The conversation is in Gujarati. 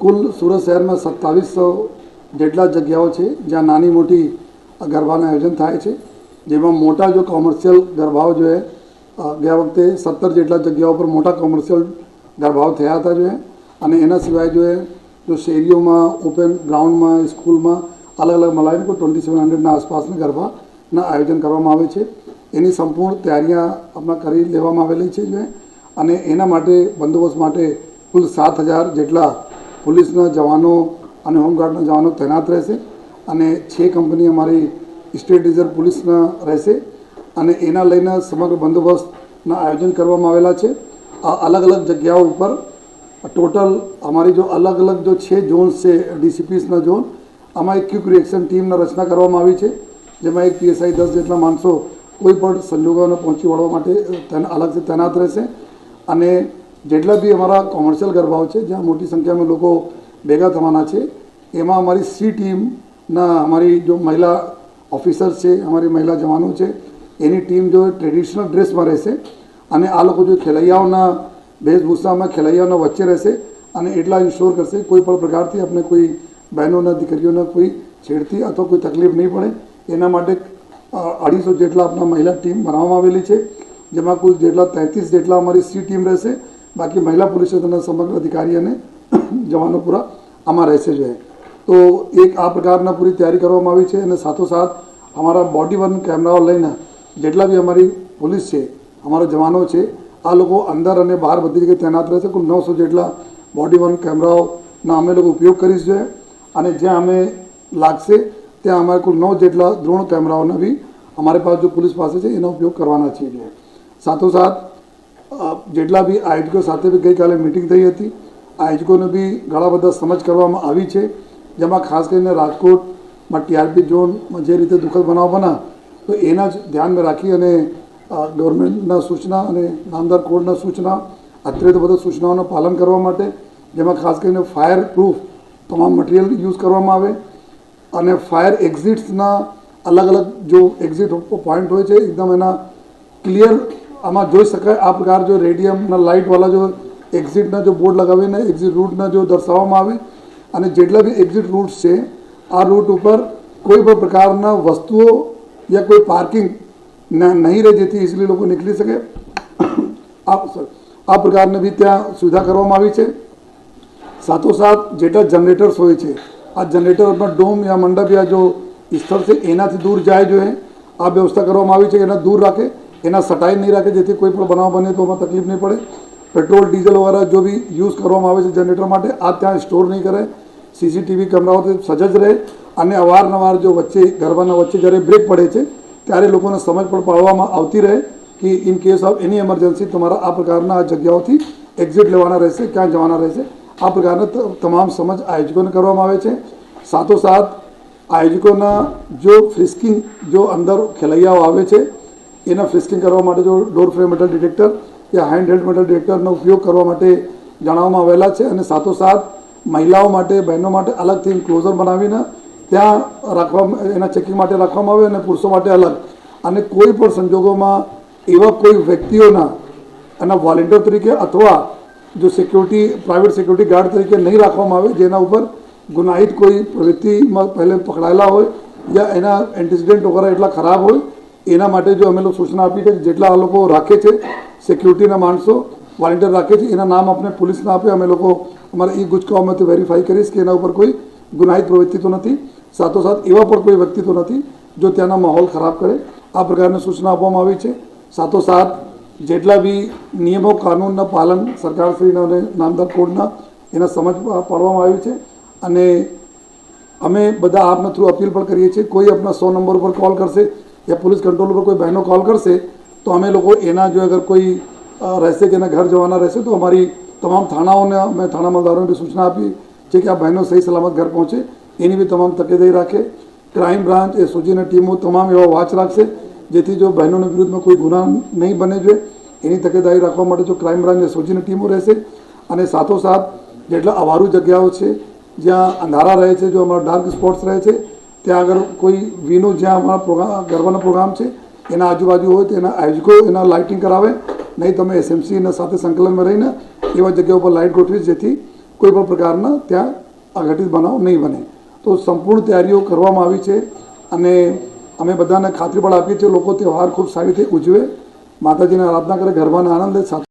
કુલ સુરત શહેરમાં સત્તાવીસો જેટલા જગ્યાઓ છે, જ્યાં નાની મોટી ગરબાનું આયોજન થાય છે, જેમાં મોટા જો કોમર્શિયલ ગરબાઓ જોઈએ ગયા વખતે સત્તર જેટલા જગ્યાઓ પર મોટા કોમર્શિયલ ગરબાઓ થયા હતા જોઈએ, અને એના સિવાય જોઈએ, જો શેરીઓમાં ઓપન ગ્રાઉન્ડમાં સ્કૂલમાં, અલગ અલગ મળાવીને કોઈ ટ્વેન્ટી સેવન હંડ્રેડના આસપાસના ગરબાના આયોજન કરવામાં આવે છે. એની સંપૂર્ણ તૈયારીઓ આપણા કરી લેવામાં આવેલી છે અને એના માટે બંદોબસ્ત માટે કુલ સાત હજાર જેટલા પોલીસના જવાનો અને હોમગાર્ડના જવાનો તૈનાત રહેશે અને છ કંપની અમારી સ્ટેટ રિઝર્વ પોલીસના રહેશે અને એના લઈને સમગ્ર બંદોબસ્તના આયોજન કરવામાં આવેલા છે. આ અલગ અલગ જગ્યાઓ ઉપર ટોટલ અમારી જો અલગ અલગ જો છે ઝોન્સ છે, ડીસીપીસના ઝોન, આમાં એક ક્વિક રિએક્શન ટીમના રચના કરવામાં આવી છે, જેમાં એક પીએસઆઈ દસ જેટલા માણસો કોઈ પણ સંજોગોને પહોંચી વળવા માટે અલગથી તૈનાત રહેશે અને જેટલા બી અમારા કોમર્શિયલ ગરબાઓ છે, જ્યાં મોટી સંખ્યામાં લોકો ભેગા થવાના છે, એમાં અમારી સી ટીમના અમારી જો મહિલા ઓફિસર્સ છે, અમારી મહિલા જવાનો છે, એની ટીમ જો ટ્રેડિશનલ ડ્રેસમાં રહેશે અને આ લોકો જો ખેલૈયાઓના વેશભૂષામાં, ખેલૈયાઓના વચ્ચે રહેશે અને એટલા ઇન્શ્યોર કરશે, કોઈ પણ પ્રકારથી આપણે કોઈ બહેનોના, દીકરીઓના કોઈ છેડતી અથવા કોઈ તકલીફ નહીં પડે. એના માટે અઢીસો જેટલા આપણા મહિલા ટીમ બનાવવામાં આવેલી છે, જેમાં કુલ જેટલા તેત્રીસ જેટલા અમારી સી ટીમ રહેશે બાકી મહિલા પોલીસ તંત્રના સમગ્ર અધિકારી અને જવાનો પૂરા આમાં રહેશે જોઈએ તો એક આ પ્રકારના પૂરી તૈયારી કરવામાં આવી છે અને સાથોસાથ અમારા બોડી વન કેમેરાઓ લઈને જેટલા બી અમારી પોલીસ છે, અમારા જવાનો છે, આ લોકો અંદર અને બહાર બધી જગ્યાએ તૈનાત રહેશે. કુલ નવસો જેટલા બોડી વન કેમેરાઓના અમે લોકો ઉપયોગ કરીશ જોઈએ અને જ્યાં અમે લાગશે ત્યાં અમારે કુલ નવ જેટલા દ્રોણ કેમેરાઓના બી અમારી પાસે જો પોલીસ પાસે છે, એનો ઉપયોગ કરવાના છીએ સાથોસાથ જેટલા બી આયોજકો સાથે બી ગઈકાલે મિટિંગ થઈ હતી, આયોજકોને બી ઘણા બધા સમજ કરવામાં આવી છે. જેમાં ખાસ કરીને રાજકોટમાં ટીઆરપી ઝોનમાં જે રીતે દુઃખદ બનાવ બના તો એના જ ધ્યાનમાં રાખી અને ગવર્મેન્ટના સૂચના અને નામદાર કોડના સૂચના, અત્યારે તો બધા સૂચનાઓનું પાલન કરવા માટે, જેમાં ખાસ કરીને ફાયર પ્રૂફ તમામ મટીરિયલ યુઝ કરવામાં આવે અને ફાયર એક્ઝિટ્સના અલગ અલગ જો એક્ઝિટ પોઈન્ટ હોય છે, એકદમ એના ક્લિયર આમાં જોઈ શકાય આ પ્રકાર જો રેડિયમના લાઇટવાળા જો એક્ઝિટના જો બોર્ડ લગાવીને એક્ઝિટ રૂટના જો દર્શાવવામાં આવે અને જેટલા બી એક્ઝિટ રૂટ્સ છે, આ રૂટ ઉપર કોઈ પણ પ્રકારના વસ્તુઓ યા કોઈ પાર્કિંગ નહીં રહે જેથી ઇઝીલી લોકો નીકળી શકે. આ આ પ્રકારની બી ત્યાં સુવિધા કરવામાં આવી છે. સાથોસાથ જેટલા જનરેટર્સ હોય છે, આ જનરેટરમાં ડોમ યા મંડપ યા જો સ્થળ છે, એનાથી દૂર જાય જોઈએ આ વ્યવસ્થા કરવામાં આવી છે એના દૂર રાખે. એના સટાઈ નહીં રાખે જેથી કોઈ પણ બનાવ બને તો એમાં તકલીફ નહીં પડે. પેટ્રોલ, ડીઝલ વગેરે જો બી યુઝ કરવામાં આવે છે જનરેટર માટે, આ ત્યાં સ્ટોર નહીં કરે. સીસીટીવી કેમેરાઓથી સજજ રહે. અને અવારનવાર જો વચ્ચે ગરબાના વચ્ચે જ્યારે બ્રેક પડે છે, ત્યારે લોકોને સમજ પણ પાડવામાં આવતી રહે કે in case of any emergency તમારા આ પ્રકારના જગ્યાઓથી એક્ઝિટ લેવાના રહેશે, ક્યાં જવાના રહેશે. આ પ્રકારના તમામ સમજ આયોજકોને કરવામાં આવે છે. સાથોસાથ આયોજકોના જો ફ્રિસ્કિંગ જો અંદર ખેલૈયાઓ આવે છે એના ફિસ્ટિંગ કરવા માટે જો ડોર ફ્રેમ મેટલ ડિટેક્ટર યા હેન્ડ હેલ્ડ મેટલ ડિટેક્ટરનો ઉપયોગ કરવા માટે જણાવવામાં આવેલા છે અને સાથોસાથ મહિલાઓ માટે, બહેનો માટે અલગથી ક્લોઝર બનાવીને ત્યાં રાખવામાં એના ચેકિંગ માટે રાખવામાં આવે અને પુરુષો માટે અલગ. અને કોઈ પણ સંજોગોમાં એવા કોઈ વ્યક્તિઓના, એના વોલેન્ટિયર તરીકે અથવા જો સિક્યુરિટી પ્રાઇવેટ સિક્યુરિટી ગાર્ડ તરીકે નહીં રાખવામાં આવે, જેના ઉપર ગુનાહિત કોઈ પ્રવૃત્તિમાં પહેલે પકડાયેલા હોય, યા એના એન્ટિસિડન્ટ વગેરે એટલા ખરાબ હોય એના માટે જો અમે લોકો સૂચના આપી છે જેટલા આ લોકો રાખે છે સિક્યુરિટીના માણસો વોલેન્ટિયર રાખે છે, એના નામ આપણે પોલીસને આપે, અમે લોકો અમારા એ ગુજકાઓમાંથી વેરીફાઈ કરીશ કે એના ઉપર કોઈ ગુનાહિત પ્રવૃત્તિ તો નથી. સાથોસાથ એવા પણ કોઈ વ્યક્તિ તો નથી જો ત્યાંના માહોલ ખરાબ કરે. આ પ્રકારની સૂચના આપવામાં આવી છે. સાથોસાથ જેટલા બી નિયમો, કાનૂનના પાલન સરકારશ્રીના અને નામદાર કોડના એના સમજ પાડવામાં આવી છે. અને અમે બધા આપના થ્રુ અપીલ પણ કરીએ છીએ. કોઈ આપણા સો નંબર ઉપર કોલ કરશે યા પોલીસ કંટ્રોલ ઉપર કોઈ બહેનો કોલ કરશે તો અમે લોકો એના જો અગર કોઈ રહેશે કે એના ઘર જવાના રહેશે તો અમારી તમામ થાણાઓને અમે થાણા મલદારોને બી સૂચના આપી છે કે આ બહેનો સહી સલામત ઘર પહોંચે એની બી તમામ તકેદારી રાખે ક્રાઇમ બ્રાન્ચ એ સોજીની ટીમો તમામ એવા વાચ રાખશે જેથી જો બહેનોના વિરુદ્ધમાં કોઈ ગુના નહીં બને જોઈએ એની તકેદારી રાખવા માટે જો ક્રાઇમ બ્રાન્ચ એ સોજીની ટીમો રહેશે અને સાથોસાથ જેટલા અવારું જગ્યાઓ છે જ્યાં અંધારા રહે છે જો અમારા ડાર્ક સ્પોટ્સ રહે છે ત્યાં આગળ કોઈ વીનો જ્યાં અમારા પ્રોગ્રામ ગરબાનો પ્રોગ્રામ છે, એના આજુબાજુ હોય તો એના આયોજકો એના લાઇટિંગ કરાવે. નહીં તમે એસએમસીના સાથે સંકલનમાં રહીને એવા જગ્યા ઉપર લાઇટ ગોઠવી જેથી કોઈ પણ પ્રકારના ત્યાં અઘટિત બનાવ નહીં બને. તો સંપૂર્ણ તૈયારીઓ કરવામાં આવી છે અને અમે બધાને ખાતરી પણ આપીએ છીએ લોકો તહેવાર ખૂબ સારી રીતે ઉજવે. માતાજીને આરાધના કરે, ગરબાના આનંદ સાથે